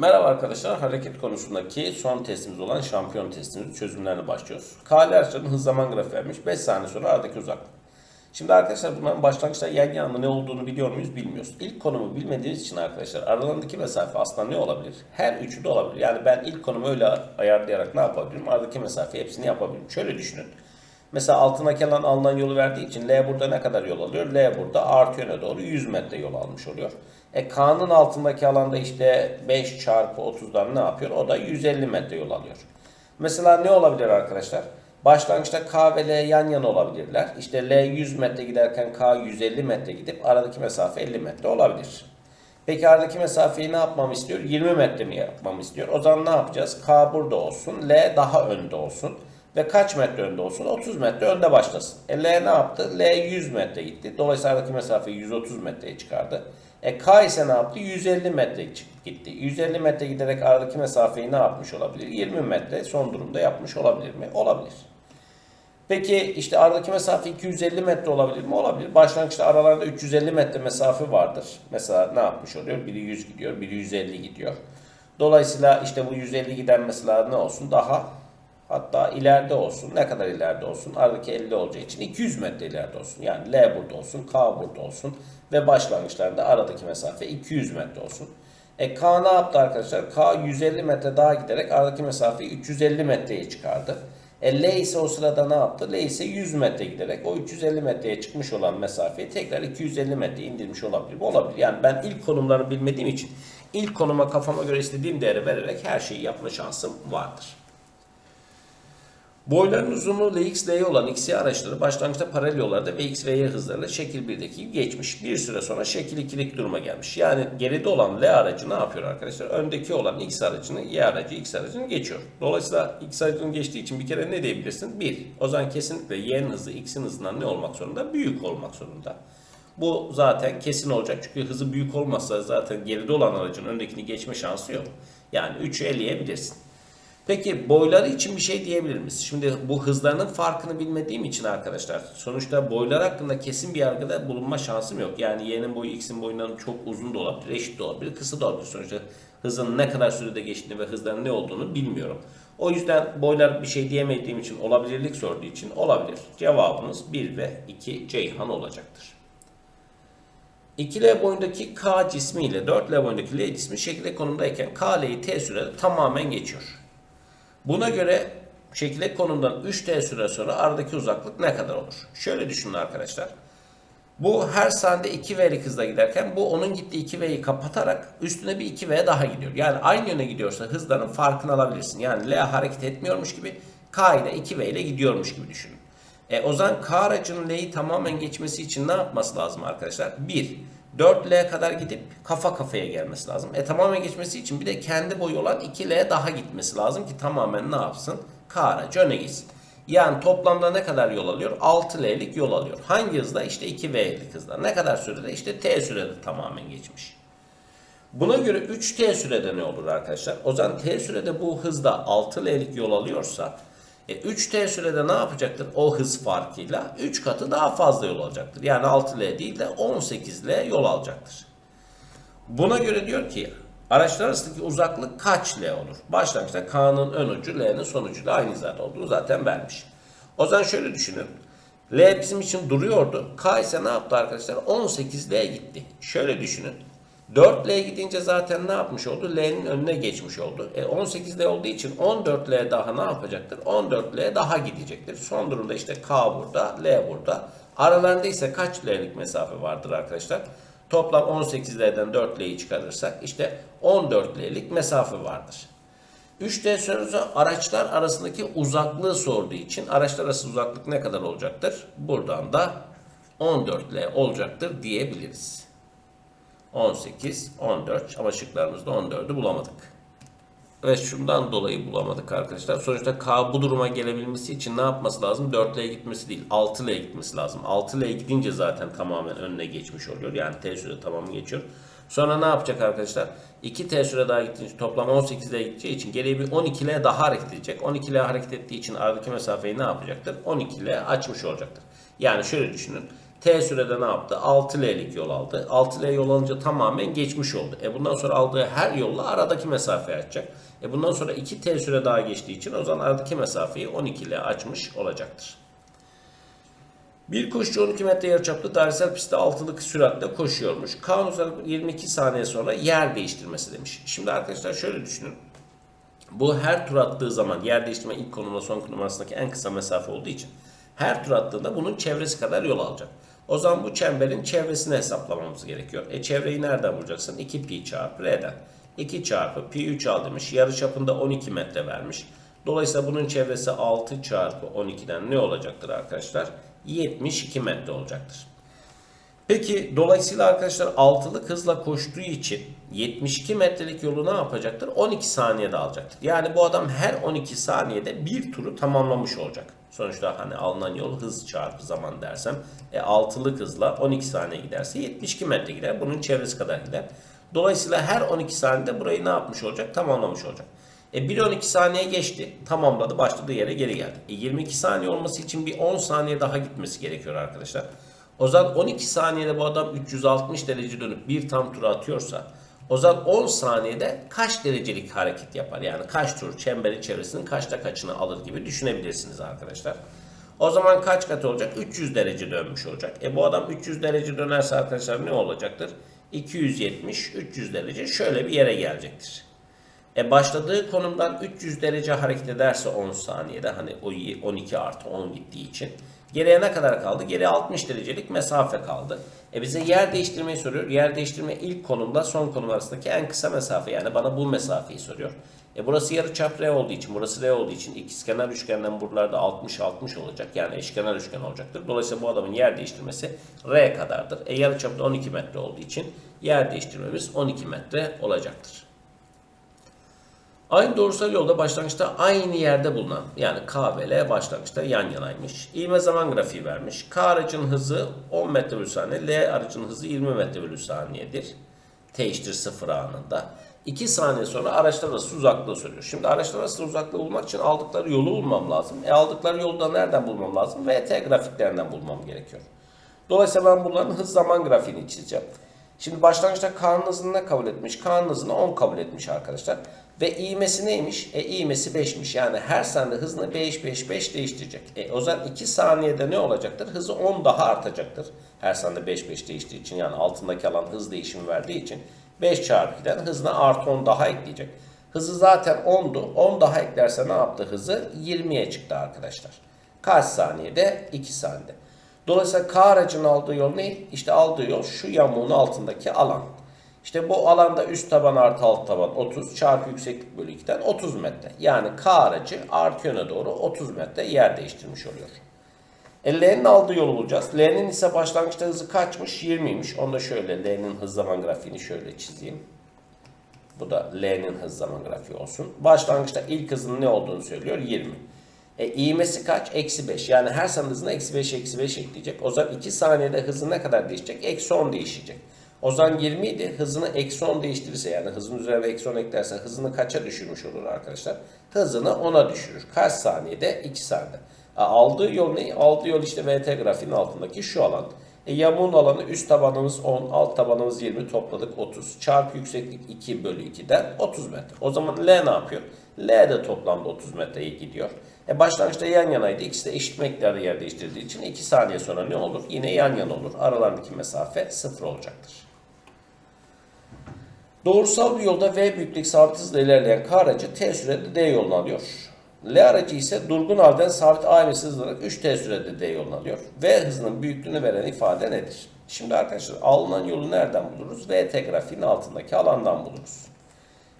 Merhaba arkadaşlar. Hareket konusundaki son testimiz olan şampiyon testimizin çözümlerine başlıyoruz. KL araçlarının hız zaman grafiği vermiş. 5 saniye sonra aradaki uzaklık. Şimdi arkadaşlar bunların başlangıçta yan yana ne olduğunu biliyor muyuz bilmiyoruz. İlk konumu bilmediğimiz için arkadaşlar aralarındaki mesafe aslında ne olabilir? Her üçü de olabilir. Yani ben ilk konumu öyle ayarlayarak ne yapabilirim? Aradaki mesafe hepsini yapabilirim. Şöyle düşünün. Mesela altındaki alan alınan yolu verdiği için L burada ne kadar yol alıyor? L burada artı yöne doğru 100 metre yol almış oluyor. E K'nın altındaki alanda işte 5 çarpı 30'dan ne yapıyor? O da 150 metre yol alıyor. Mesela ne olabilir arkadaşlar? Başlangıçta K ve L yan yana olabilirler. İşte L 100 metre giderken K 150 metre gidip aradaki mesafe 50 metre olabilir. Peki aradaki mesafeyi ne yapmamı istiyor? 20 metre mi yapmamı istiyor? O zaman ne yapacağız? K burada olsun, L daha önde olsun. Ve kaç metre önde olsun? 30 metre önde başlasın. E L ne yaptı? L 100 metre gitti. Dolayısıyla aradaki mesafeyi 130 metreye çıkardı. E K ise ne yaptı? 150 metre gitti. 150 metre giderek aradaki mesafeyi ne yapmış olabilir? 20 metre son durumda yapmış olabilir mi? Olabilir. Peki işte aradaki mesafe 250 metre olabilir mi? Olabilir. Başlangıçta aralarında 350 metre mesafe vardır. Mesela ne yapmış oluyor? Biri 100 gidiyor, biri 150 gidiyor. Dolayısıyla işte bu 150 giden mesela ne olsun? Daha hatta ileride olsun. Ne kadar ileride olsun? Aradaki 50 olacağı için 200 metre ileride olsun. Yani L burada olsun, K burada olsun ve başlangıçlarda aradaki mesafe 200 metre olsun. E K ne yaptı arkadaşlar? K 150 metre daha giderek aradaki mesafeyi 350 metreye çıkardı. E L ise o sırada ne yaptı? L ise 100 metre giderek o 350 metreye çıkmış olan mesafeyi tekrar 250 metre indirmiş olabilir mi? Olabilir. Yani ben ilk konumlarını bilmediğim için ilk konuma kafama göre istediğim değeri vererek her şeyi yapma şansım vardır. Boyların uzunluğu Lx, Ly olan XY araçları başlangıçta paralel yollarda ve X ve Y hızlarıyla şekil 1'deki gibi geçmiş. Bir süre sonra şekil 2'lik duruma gelmiş. Yani geride olan L aracı ne yapıyor arkadaşlar? Öndeki olan X aracını, Y aracı, X aracını geçiyor. Dolayısıyla X aracının geçtiği için bir kere ne diyebilirsin? 1. O zaman kesinlikle Y'nin hızı X'in hızından ne olmak zorunda? Büyük olmak zorunda. Bu zaten kesin olacak. Çünkü hızı büyük olmazsa zaten geride olan aracın öndekini geçme şansı yok. Yani 3'ü eleyebilirsin. Peki boyları için bir şey diyebilir miyiz? Şimdi bu hızlarının farkını bilmediğim için arkadaşlar sonuçta boylar hakkında kesin bir yargıda bulunma şansım yok. Yani y'nin boyu x'in boyundan çok uzun da olabilir, eşit de olabilir, kısa da olabilir. Sonuçta hızın ne kadar sürede geçtiğini ve hızların ne olduğunu bilmiyorum. O yüzden boylar bir şey diyemediğim için olabilirlik sorduğu için olabilir. Cevabımız 1 ve 2 Ceyhan olacaktır. 2L boyundaki K cismi ile 4L boyundaki L cismi şekilde konumdayken K, L'yi T sürede tamamen geçiyor. Buna göre şekilde konumdan 3t süre sonra aradaki uzaklık ne kadar olur? Şöyle düşünün arkadaşlar. Bu her saniyede 2v'lik hızla giderken bu onun gittiği 2v'yi kapatarak üstüne bir 2v daha gidiyor. Yani aynı yöne gidiyorsa hızların farkını alabilirsin. Yani L hareket etmiyormuş gibi K ile 2v ile gidiyormuş gibi düşünün. E, o zaman K aracının L'yi tamamen geçmesi için ne yapması lazım arkadaşlar? 1. 4L kadar gidip kafa kafaya gelmesi lazım. E tamamen geçmesi için bir de kendi boyu olan 2L daha gitmesi lazım ki tamamen ne yapsın? K aracı gitsin. Yani toplamda ne kadar yol alıyor? 6L'lik yol alıyor. Hangi hızda? İşte 2V'lik hızda. Ne kadar sürede? İşte T sürede tamamen geçmiş. Buna göre 3T sürede ne olur arkadaşlar? O zaman T sürede bu hızda 6L'lik yol alıyorsa e 3T sürede ne yapacaktır? O hız farkıyla 3 katı daha fazla yol alacaktır. Yani 6L değil de 18L yol alacaktır. Buna göre diyor ki araçlar arasındaki uzaklık kaç L olur? Başlangıçta K'nın ön ucu L'nin son ucuyla aynı hizada olduğunu zaten vermiş. O zaman şöyle düşünün. L bizim için duruyordu. K ise ne yaptı arkadaşlar? 18L gitti. Şöyle düşünün. 4L gidince zaten ne yapmış oldu? L'nin önüne geçmiş oldu. E 18L olduğu için 14L daha ne yapacaktır? 14L daha gidecektir. Son durumda işte K burada, L burada. Aralarında ise kaç L'lik mesafe vardır arkadaşlar? Toplam 18L'den 4L'yi çıkarırsak işte 14L'lik mesafe vardır. 3D sorusu araçlar arasındaki uzaklığı sorduğu için araçlar arası uzaklık ne kadar olacaktır? Buradan da 14L olacaktır diyebiliriz. 18, 14 ama şıklarımızda 14'ü bulamadık. Ve şundan dolayı bulamadık arkadaşlar. Sonuçta K bu duruma gelebilmesi için ne yapması lazım? 4L'ye gitmesi değil 6L'ye gitmesi lazım. 6L'ye gidince zaten tamamen önüne geçmiş oluyor. Yani T süre tamamı geçiyor. Sonra ne yapacak arkadaşlar? 2 T süre daha gittiği toplam 18L'ye gideceği için geriye bir 12L daha hareket edecek. 12L hareket ettiği için aradaki mesafeyi ne yapacaktır? 12L açmış olacaktır. Yani şöyle düşünün. T sürede ne yaptı? 6L'lik yol aldı. 6L yol alınca tamamen geçmiş oldu. E bundan sonra aldığı her yolla aradaki mesafeyi açacak. E bundan sonra 2T süre daha geçtiği için o zaman aradaki mesafeyi 12 L açmış olacaktır. Bir koşucu 12 metre yarıçaplı dairesel pistte altılık süratle koşuyormuş. Kaan uzanıp 22 saniye sonra yer değiştirmesi demiş. Şimdi arkadaşlar şöyle düşünün. Bu her tur attığı zaman yer değiştirme ilk konumla son konum arasındaki en kısa mesafe olduğu için her tur attığında bunun çevresi kadar yol alacak. O zaman bu çemberin çevresini hesaplamamız gerekiyor. E çevreyi nereden bulacaksın? 2 pi çarpı r'den. 2 çarpı pi 3 al demiş. Yarı çapında 12 metre vermiş. Dolayısıyla bunun çevresi 6 çarpı 12'den ne olacaktır arkadaşlar? 72 metre olacaktır. Peki dolayısıyla arkadaşlar altılık hızla koştuğu için 72 metrelik yolu ne yapacaktır? 12 saniyede alacaktır. Yani bu adam her 12 saniyede bir turu tamamlamış olacak. Sonuçta hani alınan yol hız çarpı zaman dersem e, altılık hızla 12 saniye giderse 72 metre gider. Bunun çevresi kadar gider. Dolayısıyla her 12 saniyede burayı ne yapmış olacak? Tamamlamış olacak. E 1 12 saniye geçti. Tamamladı. Başladığı yere geri geldi. E 22 saniye olması için bir 10 saniye daha gitmesi gerekiyor arkadaşlar. O zaman 12 saniyede bu adam 360 derece dönüp bir tam tur atıyorsa o zaman 10 saniyede kaç derecelik hareket yapar? Yani kaç tur çemberin çevresinin kaçta kaçını alır gibi düşünebilirsiniz arkadaşlar. O zaman kaç kat olacak? 300 derece dönmüş olacak. E bu adam 300 derece dönerse arkadaşlar ne olacaktır? 270, 300 derece şöyle bir yere gelecektir. E başladığı konumdan 300 derece hareket ederse 10 saniyede hani o 12 artı 10 gittiği için geriye ne kadar kaldı? Geriye 60 derecelik mesafe kaldı. E bize yer değiştirmeyi soruyor. Yer değiştirme ilk konumda son konum arasındaki en kısa mesafe yani bana bu mesafeyi soruyor. E burası yarıçap R olduğu için, burası R olduğu için ikizkenar üçgenden buralarda 60 60 olacak. Yani eşkenar üçgen olacaktır. Dolayısıyla bu adamın yer değiştirmesi R kadardır. E yarıçapı da 12 metre olduğu için yer değiştirmemiz 12 metre olacaktır. Aynı doğrusal yolda başlangıçta aynı yerde bulunan yani K ve L başlangıçta yan yanaymış. İğme zaman grafiği vermiş. K aracın hızı 10 metre bölü saniye, L aracın hızı 20 metre bölü saniyedir. T eşittir 0 anında. 2 saniye sonra araçlar arası uzaklığı soruyor. Şimdi araçlar arası uzaklığı bulmak için aldıkları yolu bulmam lazım. E aldıkları yolu da nereden bulmam lazım? VT grafiklerinden bulmam gerekiyor. Dolayısıyla ben bunların hız zaman grafiğini çizeceğim. Şimdi başlangıçta K'nın hızını ne kabul etmiş? K'nın hızını 10 kabul etmiş arkadaşlar. Ve ivmesi neymiş? E ivmesi 5'miş. Yani her saniye hızını 5 5 5 değiştirecek. E o zaman 2 saniyede ne olacaktır? Hızı 10 daha artacaktır. Her saniye 5 5 değiştiği için yani altındaki alan hız değişimi verdiği için 5 çarpı 2'den hızına artı 10 daha ekleyecek. Hızı zaten 10'du. 10 daha eklerse ne yaptı hızı? 20'ye çıktı arkadaşlar. Kaç saniyede? 2 saniyede. Dolayısıyla K aracının aldığı yol ne? İşte aldığı yol şu yamuğun altındaki alan. İşte bu alanda üst taban artı alt taban 30 çarpı yükseklik bölü 2'den 30 metre. Yani K aracı artı yöne doğru 30 metre yer değiştirmiş oluyor. E, L'nin aldığı yolu bulacağız. L'nin ise başlangıçta hızı kaçmış? 20'ymiş. Onu da şöyle L'nin hız zaman grafiğini şöyle çizeyim. Bu da L'nin hız zaman grafiği olsun. Başlangıçta ilk hızın ne olduğunu söylüyor? 20. E, ivmesi kaç? Eksi 5. Yani her saniye hızına eksi 5 eksi 5 ekleyecek. O zaman 2 saniyede hızı ne kadar değişecek? Eksi 10 değişecek. O zaman 20 idi. Hızını eksi 10 değiştirirse yani hızın üzerine eksi 10 eklerse hızını kaça düşürmüş olur arkadaşlar? Hızını 10'a düşürür. Kaç saniyede? 2 saniyede. E, aldığı yol ne? Aldığı yol işte VT grafiğinin altındaki şu alan. E, yamuğun alanı üst tabanımız 10, alt tabanımız 20 topladık 30. Çarpı yükseklik 2 bölü 2'den 30 metre. O zaman L ne yapıyor? L de toplamda 30 metreye gidiyor. E başlangıçta yan yanaydı. İkisi de eşit miktarda yer değiştirdiği için 2 saniye sonra ne olur? Yine yan yana olur. Aralarındaki mesafe 0 olacaktır. Doğrusal bir yolda V büyüklük sabit hızla ilerleyen K aracı T sürede D yolunu alıyor. L aracı ise durgun halden sabit A ivmesi hızlanarak 3T sürede D yolunu alıyor. V hızının büyüklüğünü veren ifade nedir? Şimdi arkadaşlar alınan yolu nereden buluruz? VT grafiğinin altındaki alandan buluruz.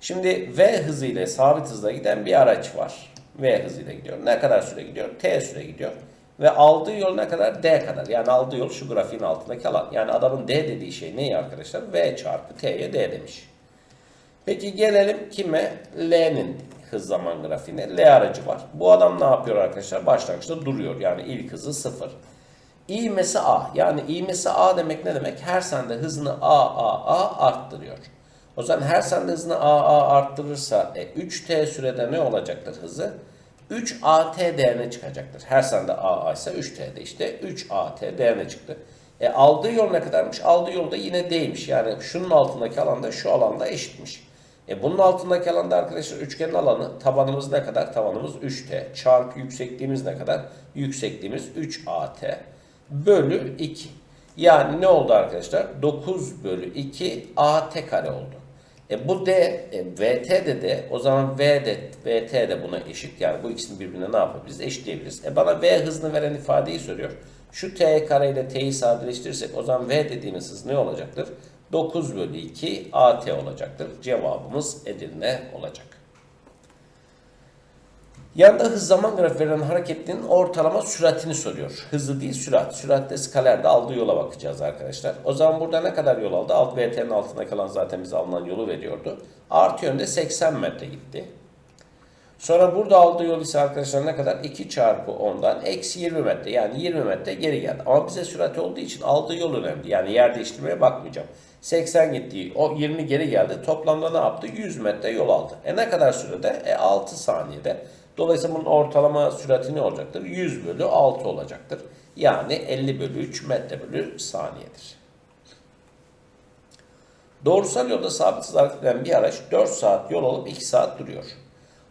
Şimdi V hızı ile sabit hızla giden bir araç var. V hızıyla gidiyor. Ne kadar süre gidiyor? T süre gidiyor. Ve aldığı yol ne kadar? D kadar. Yani aldığı yol şu grafiğin altındaki alan. Yani adamın D dediği şey ne arkadaşlar? V çarpı T'ye D demiş. Peki gelelim kime? L'nin hız zaman grafiğine. L aracı var. Bu adam ne yapıyor arkadaşlar? Başlangıçta duruyor. Yani ilk hızı sıfır. İğmesi A. Yani İğmesi A demek ne demek? Her sende hızını A, A, A arttırıyor. O zaman her sende hızını A, A arttırırsa e, 3T sürede ne olacaktır hızı? 3AT değerine çıkacaktır. Her sende A, A ise 3T'de işte 3AT değerine çıktı. E, aldığı yol ne kadarmış? Aldığı yol da yine değilmiş. Yani şunun altındaki alanda şu alanda eşitmiş. E, bunun altındaki alanda arkadaşlar üçgenin alanı tabanımız ne kadar? Tabanımız 3t. Çarpı yüksekliğimiz ne kadar? Yüksekliğimiz 3at bölü 2. Yani ne oldu arkadaşlar? 9 bölü 2 at kare oldu. E bu D, e, VT de D. O zaman V de, VT de buna eşit. Yani bu ikisini birbirine ne yapabiliriz? Eşitleyebiliriz. E bana V hızını veren ifadeyi soruyor. Şu T kare ile T'yi sadeleştirirsek o zaman V dediğimiz hız ne olacaktır? 9 bölü 2 AT olacaktır. Cevabımız Edirne olacak. Yanda hız zaman grafiği verilen hareketin ortalama süratini soruyor. Hızı değil sürat. Süratte skalerde aldığı yola bakacağız arkadaşlar. O zaman burada ne kadar yol aldı? Alt VT'nin altında kalan zaten bize alınan yolu veriyordu. Artı yönde 80 metre gitti. Sonra burada aldığı yol ise arkadaşlar ne kadar? 2 çarpı 10'dan eksi 20 metre. Yani 20 metre geri geldi. Ama bize sürat olduğu için aldığı yol önemli. Yani yer değiştirmeye bakmayacağım. 80 gitti. O 20 geri geldi. Toplamda ne yaptı? 100 metre yol aldı. E ne kadar sürede? E 6 saniyede. Dolayısıyla bunun ortalama sürati ne olacaktır? 100 bölü 6 olacaktır. Yani 50 bölü 3 metre bölü saniyedir. Doğrusal yolda sabit hızla hareket bir araç 4 saat yol alıp 2 saat duruyor.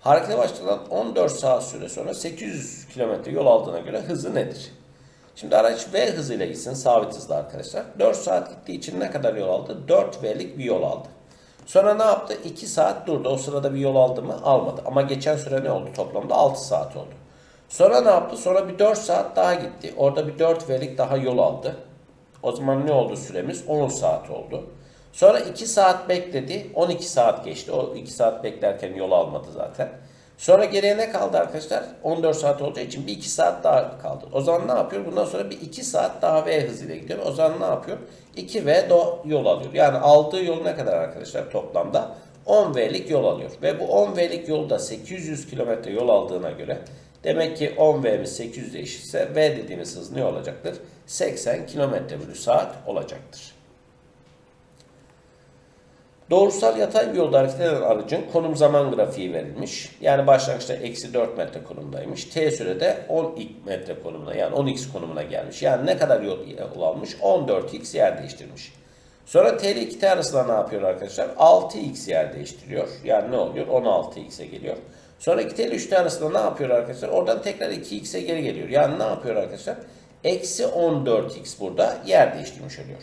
Harekete başladan 14 saat süre sonra 800 km yol aldığına göre hızı nedir? Şimdi araç V hızıyla gitsin sabit hızla arkadaşlar. 4 saat gittiği için ne kadar yol aldı? 4V'lik bir yol aldı. Sonra ne yaptı? 2 saat durdu. O sırada bir yol aldı mı? Almadı. Ama geçen süre ne oldu? Toplamda 6 saat oldu. Sonra ne yaptı? Sonra bir 4 saat daha gitti. Orada bir 4V'lik daha yol aldı. O zaman ne oldu süremiz? 10 saat oldu. Sonra 2 saat bekledi. 12 saat geçti. O 2 saat beklerken yol almadı zaten. Sonra geriye ne kaldı arkadaşlar? 14 saat olacağı için bir 2 saat daha kaldı. O zaman ne yapıyor? Bundan sonra bir 2 saat daha V hızıyla gidiyor. O zaman ne yapıyor? 2V do yol alıyor. Yani aldığı yol ne kadar arkadaşlar toplamda? 10V'lik yol alıyor. Ve bu 10V'lik yolda 800 km yol aldığına göre demek ki 10V'miz 800 eşitse V dediğimiz hız ne olacaktır? 80 km bölü saat olacaktır. Doğrusal yatay bir yolda hareket eden aracın konum zaman grafiği verilmiş. Yani başlangıçta eksi 4 metre konumdaymış. T sürede 10 metre konumuna yani 10x konumuna gelmiş. Yani ne kadar yol almış? 14x yer değiştirmiş. Sonra T ile 2T arasında ne yapıyor arkadaşlar? 6x yer değiştiriyor. Yani ne oluyor? 16x'e geliyor. Sonra 2T ile 3T arasında ne yapıyor arkadaşlar? Oradan tekrar 2x'e geri geliyor. Yani ne yapıyor arkadaşlar? Eksi 14x burada yer değiştirmiş oluyor.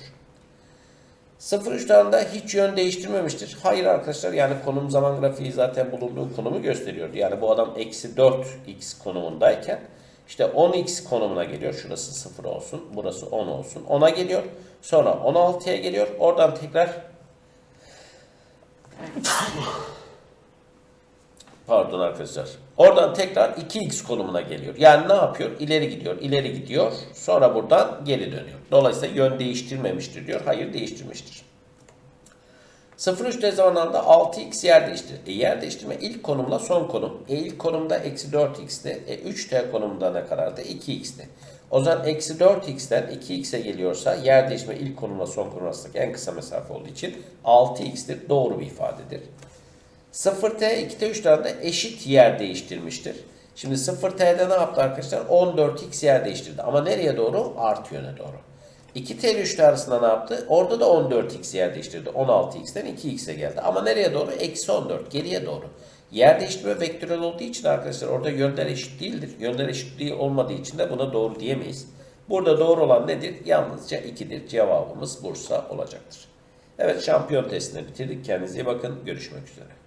0-3 tane hiç yön değiştirmemiştir. Hayır arkadaşlar yani konum zaman grafiği zaten bulunduğu konumu gösteriyor. Yani bu adam eksi 4x konumundayken işte 10x konumuna geliyor. Şurası 0 olsun. Burası 10 olsun. 10'a geliyor. Sonra 16'ya geliyor. Oradan tekrar Pardon arkadaşlar. Oradan tekrar 2x konumuna geliyor. Yani ne yapıyor? İleri gidiyor, ileri gidiyor. Sonra buradan geri dönüyor. Dolayısıyla yön değiştirmemiştir diyor. Hayır değiştirmiştir. 0-3 zamanlarda 6x yer değiştirir. E, yer değiştirme ilk konumla son konum. E, ilk konumda eksi 4x'ti. E, 3t konumunda ne kadardı? 2x'ti. O zaman eksi 4x'ten 2x'e geliyorsa yer değişme ilk konumla son konum arasındaki en kısa mesafe olduğu için 6x'tir. Doğru bir ifadedir. 0t 2t 3 tane de eşit yer değiştirmiştir. Şimdi 0t'de ne yaptı arkadaşlar? 14x yer değiştirdi. Ama nereye doğru? Artı yöne doğru. 2t ile 3t arasında ne yaptı? Orada da 14x yer değiştirdi. 16x'ten 2x'e geldi. Ama nereye doğru? Eksi 14. Geriye doğru. Yer değiştirme vektörel olduğu için arkadaşlar orada yönler eşit değildir. Yönler eşitliği olmadığı için de buna doğru diyemeyiz. Burada doğru olan nedir? Yalnızca 2'dir. Cevabımız Bursa olacaktır. Evet şampiyon testini bitirdik. Kendinize iyi bakın. Görüşmek üzere.